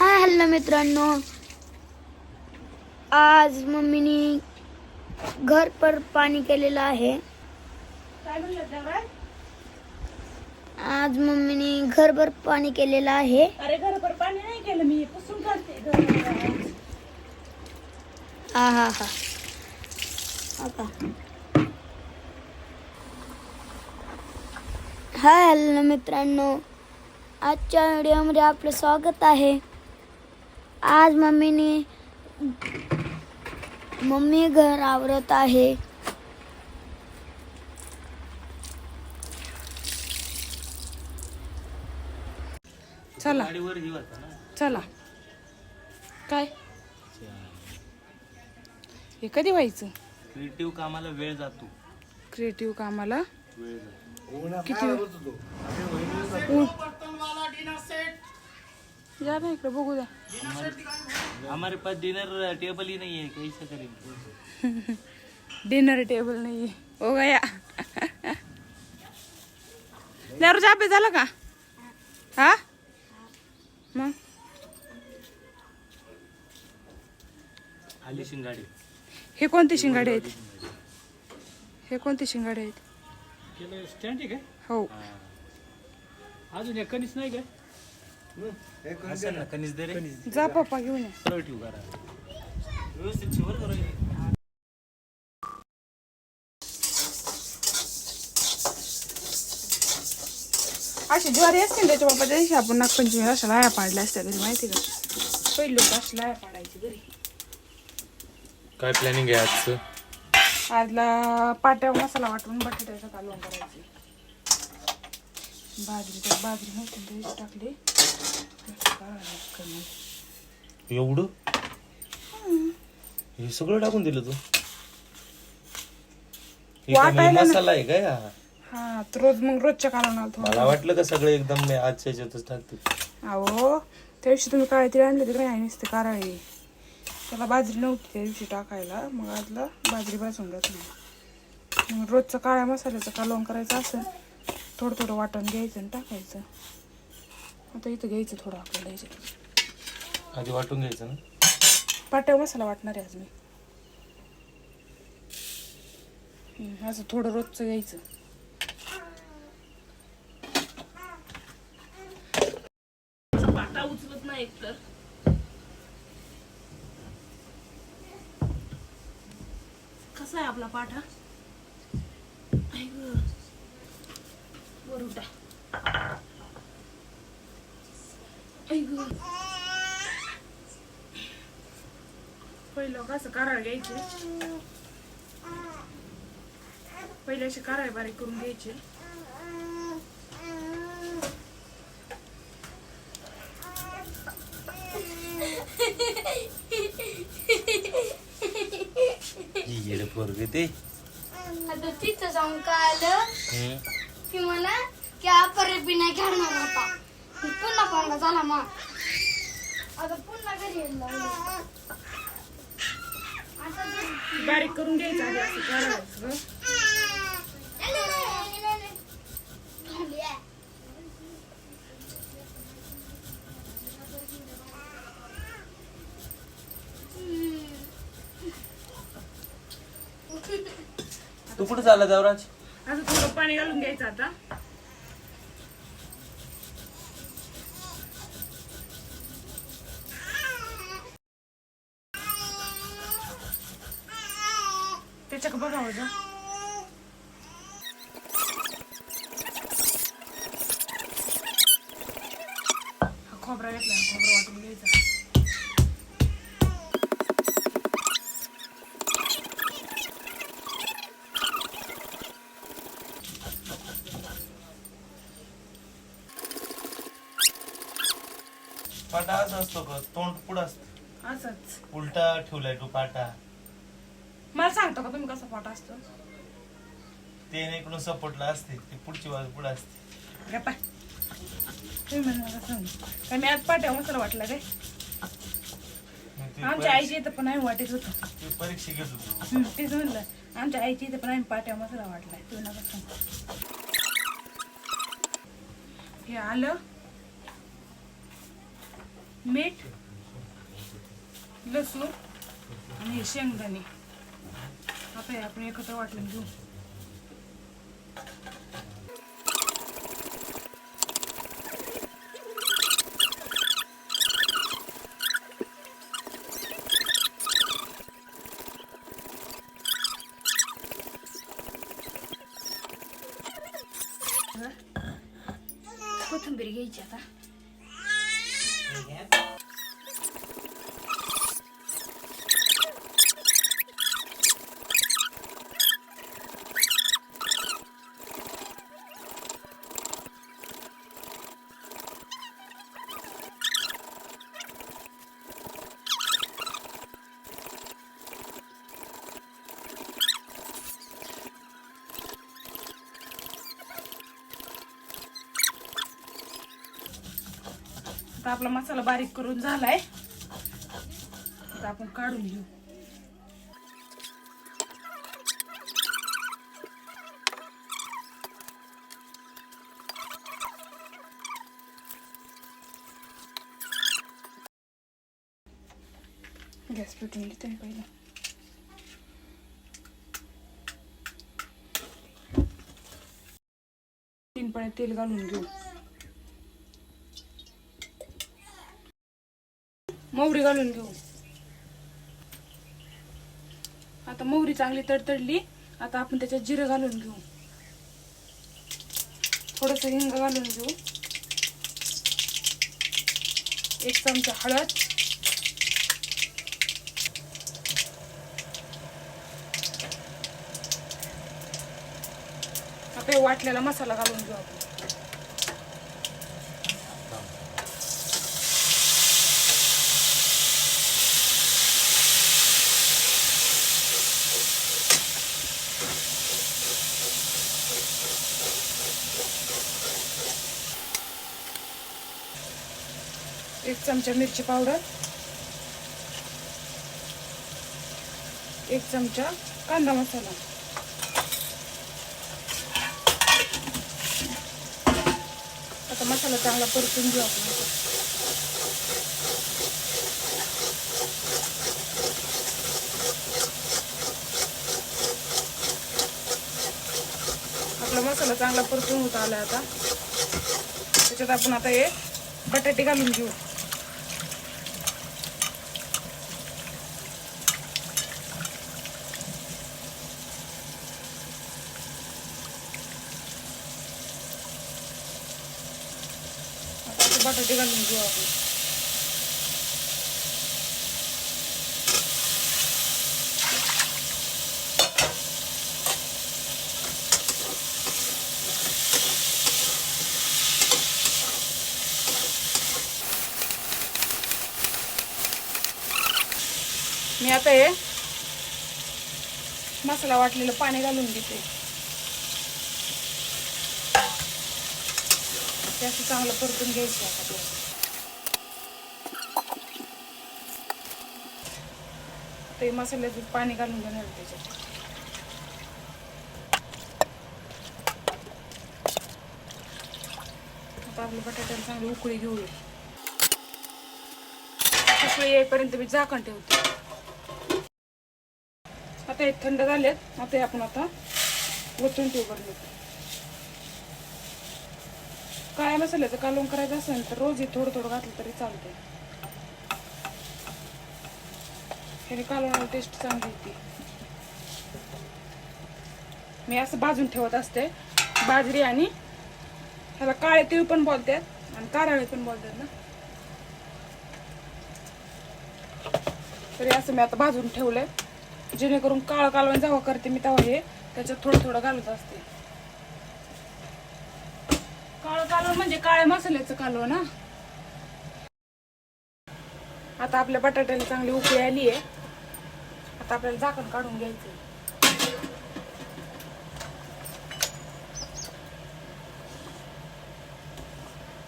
Hi hello मित्रांनो। आज मम्मीनी घर पर पाणी केलेलं आहे. काय म्हणलं देवराज? आज मम्मीनी घरभर पाणी केलेलं आहे. अरे घरभर पाणी नाही केलं मी. पुसून काढते. घर हा हा हा हाय हॅलो मित्रांनो. आजच्या व्हिडिओमध्ये आपलं स्वागत आहे. आज मम्मीने मम्मी घर आवरत आहे. चला. चला. काय? हे कधी व्हायचं? क्रिएटिव्ह कामाला वेळ जातो. क्रिएटिव्ह कामाला? वेळ जातो. किती. या ना इकडे बघू द्या. हमारे, हमारे पास डिनर टेबल ही नहीं है कैसे करेंगे? डिनर टेबल नाही हो गया दररोज अभ्यास झाला का? हा? मग? आली शिंगाडी. हे कोणते शिंगाडे आहेत? हे कोणते शिंगाडे आहेत? केलं स्टँड आहे काय हो. अजून एक कणीस नाही काय असं ना. कणीस दे रे. जा पप्पा घेऊन या. सरळ ठेवू करा व्यवस्थित शिवर करू अशी ज्वारी असते ना त्याच्या बाबा त्या दिवशी आपण नागपंचमीला अशा लाया पाडल्या असत्या घरी माहिती का? पहिले लोक अशी लाया पाडायची घरी काय प्लॅनिंग आहे आजचं? आजला पाट्या मसाला वाटून बटाट्याचं कालवण करायची बाजरी तर बाजरी नव्हती टाकली कमी. एवढं हे सगळं टाकून दिलं तू हे म्हणजे. मसाला आहे काय हा? हा तर रोज मग रोजच्या कालवणाला थोडं मला वाटलं का सगळं एकदम मी आजच्या ह्याच्यातच टाकते अहो त्या दिवशी तुम्ही काळे तिळ आणले तिकडे आहे नसते कारळे त्याला बाजरी नव्हती त्या दिवशी टाकायला. मग आजला बाजरी भाजून घातली. मग रोजचं काळ्या मसाल्याचं कालवण करायचं असेल थोडं थोडं वाटण घ्यायचं आणि टाकायचं. आता इथं घ्यायचं थोडं आपल्याला याच्यात आधी वाटून घ्यायचं ना? पाट्या मसाला वाटणार आहे आज मी. हम्म, असं थोडं रोजचं घ्यायचं. पाटा उचलत नाही एकतर. कसा आहे आपला पाठ आई पहिलं कसं कराळ घ्यायचे पहिले असे कराळ बारीक करून घ्यायचे ही येडं पोरगं ते आता तिथं जाऊन कळालं हम्म. की मला की अपरे बी नाही घालणार होता मी पुन्हा फोनला झाला मग आता पुन्हा घरी यायला लागले. आता घरी- बारीक करून घ्यायचं आधी असं करायचं खाली आहे. तू कुठं चालला देवराज? असं थोडं पाणी घालून घ्यायचं आता. त्याच्या बघा बघावं जा. खोबरा घेतला खोबरा वाटून घ्यायचा पाटा असं असतो का तोंड पुढं असतं. असंच. उलटा ठेवलाय तू पाटा मला सांगतो का तुम्ही कसा फोटा असतो? ते इकडून सपोर्टला असते. ती पुढची बाजू पुढे असते. गप्पा तुम्ही म्हणा सांग. काय मी आज पाट्या मसाला वाटला मग ती आमच्या परीक्षा- आईची इथं पण आम्ही वाटत होतो. ती परीक्षा घेत होतो. हम्म, तेच म्हणलं. आमच्या आईची इथं पण आम्ही पाट्या मसाला वाटलाय. तुम्ही नका सांगू. हे आलं. मीठ लसूण आणि शेंगदाणे. आता हे आपण एकत्र वाटून घेऊ. कोथिंबीर घ्यायची आता. आता आपला मसाला बारीक करून झालाय. आता आपण काढून घेऊ. गॅस पेटून घेते पहिला. तीन पळे तेल घालून घेऊ. मोहरी घालून घेऊ. आता मोहरी चांगली तडतडली आता आपण त्याच्यात जिरं घालून घेऊ. थोडस हिंग घालून घेऊ. एक चमचा हळद. आता वाटलेला मसाला घालून घेऊ आपण. एक चमचा मिरची पावडर एक चमचा कांदा मसाला. आता मसाला चांगला परतून घेऊ आपण. आपला मसाला चांगला परतून होत आला आता. त्याच्यात आपण आता हे बटाटे घालून घेऊ. बटाटे घालून घेऊ आपण. मी आता हे मसाला वाटलेलं पाणी घालून घेते. ते असं चांगलं परतून घ्यायचं आता ते. ते मसाल्याचं पाणी घालून घेणार त्याच्यात. आता आपल्या बटाट्याला चांगली उकळी घेऊया उकळी येईपर्यंत मी झाकण ठेवते. आता हे थंड झालेत. आता हे आपण आता वचून ठेवू बरं काळ्या मसाल्याचं कालवण करायचं असेल तर रोज हे थोडं थोडं घातलं तरी चालते ह्याने कालवणाला टेस्ट चांगली येते. मी असं भाजून ठेवत असते. बाजरी आणि ह्याला काळे तीळ पण बोलतात आणि कारळे पण बोलतात ना. तरी असं मी आता भाजून ठेवलंय. जेणेकरून काळं कालवण जेव्हा करते मी तेव्हा हे त्याच्यात थोडं थोडं घालत असते. काळं कालवण म्हणजे काळ्या मसाल्याचं कालवण ना आता आपल्या बटाट्याला चांगली उकळी आली आहे. आता आपल्याला झाकण काढून घ्यायचं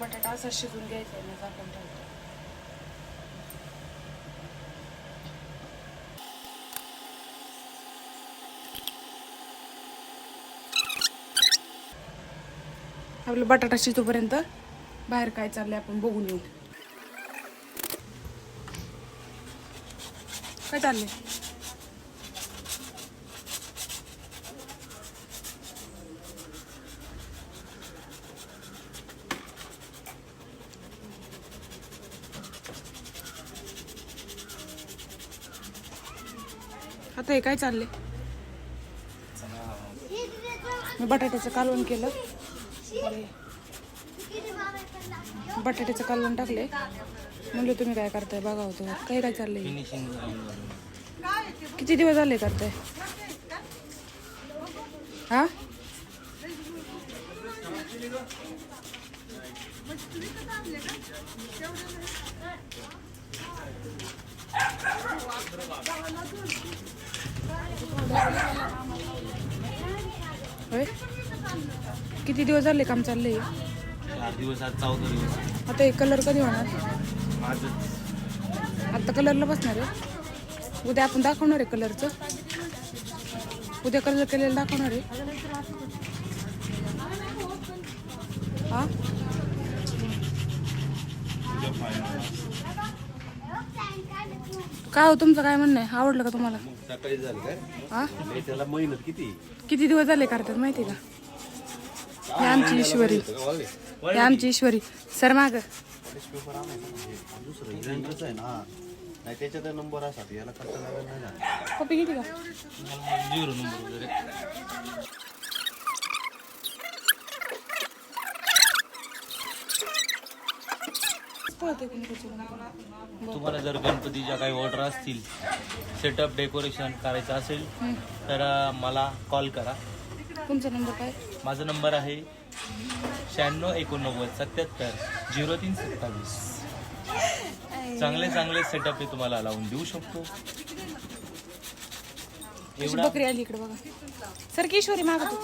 बटाटा असा शिजून घ्यायचा आहे ना झाकण ठेवतो आपला बटाटा शिजोपर्यंत बाहेर काय चाललंय आपण बघून येऊ. काय चाललंय? आता हे काय चाललंय? मी बटाट्याचं कालवण केलं. बटाट्याचं कालवण टाकले म्हणलं तुम्ही काय करताय? बघा होतं. काय काय चाललंय? किती दिवस झाले करताय? हा? होय? किती दिवस झाले काम चाललंय? चार दिवस आज चौथा दिवस आता हे कलर कधी होणार? माझं आता कलरला बसणार आहे? उद्या आपण दाखवणार आहे कलरचं उद्या कलर केलेलं दाखवणार आहे. हा? काय हो तुमचं काय म्हणणं आहे? आवडलं का तुम्हाला? सकाळी झालं काय? हा? नाही, त्याला मेहनत किती? किती दिवस झाले करतात माहिती का? ही आमची ईश्वरी ही आमची ईश्वरी सर माग. दुसरं इव्हेंटच आहे ना नाही त्याच्यात नंबर असा याला करता लागत नाही ना? कॉपी किती का झिरो नंबर वगैरे. तुम्हाला जर गणपतीच्या काही ऑर्डर असतील सेटअप डेकोरेशन करायचं असेल तर मला कॉल करा. तुमचा नंबर काय? माझा नंबर आहे शहाण्णव एकोणनव्वद सत्याहत्तर झिरो तीन सत्तावीस. चांगले चांगले सेटअप हे तुम्हाला लावून देऊ शकतो. अशी एवढा बकरी आली इकडे बघा. सर की ईश्वरी माग तू.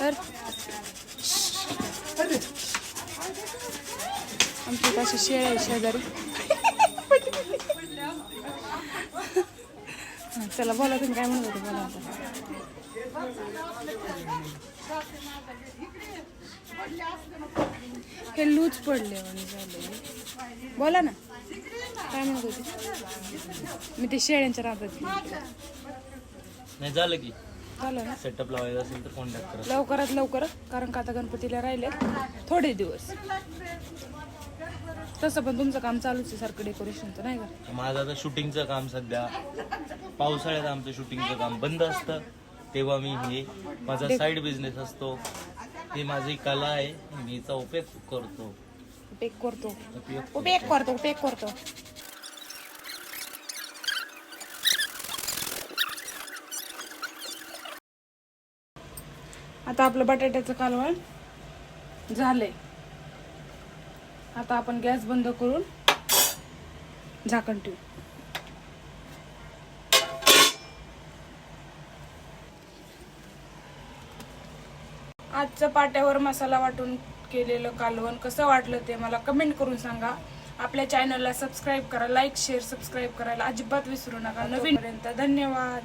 तर आमची इथं अशी शेळ आहे शेजारी. चला बोला तुम्ही काय म्हणत होते बोला आता. हे लूज पडले आणि झाले. बोला ना काय म्हणत होते? मी ते शेळ्यांच्या राहतात नाही झालं की. झालं ना? सेटअप लावायचं असेल तर कॉन्टॅक्ट करा. लवकरात लवकर कारण का आता गणपतीला राहिले थोडे दिवस. तसं पण तुमचं काम चालूच आहे सारखं डेकोरेशनचं नाही का? माझं आता शूटिंगचं काम सध्या पावसाळ्यात आमचं शूटिंगचं काम बंद असतं. तेव्हा मी हे माझा साईड बिझनेस असतो. हे माझी कला आहे. मी हिचा उपयोग करतो. उपयोग करतो. उपयोग उपयोग करतो उपयोग करतो. आता आपलं बटाट्याचं कालवण झालंय. आता आपण गॅस बंद करून झाकण ठेवू. आजचं पाट्यावर मसाला वाटून केलेलं कालवण कसं वाटलं ते मला कमेंट करून सांगा. आपल्या चॅनलला सबस्क्राईब करा लाईक शेअर सबस्क्राईब करायला अजिबात विसरू नका. नवीनपर्यंत धन्यवाद.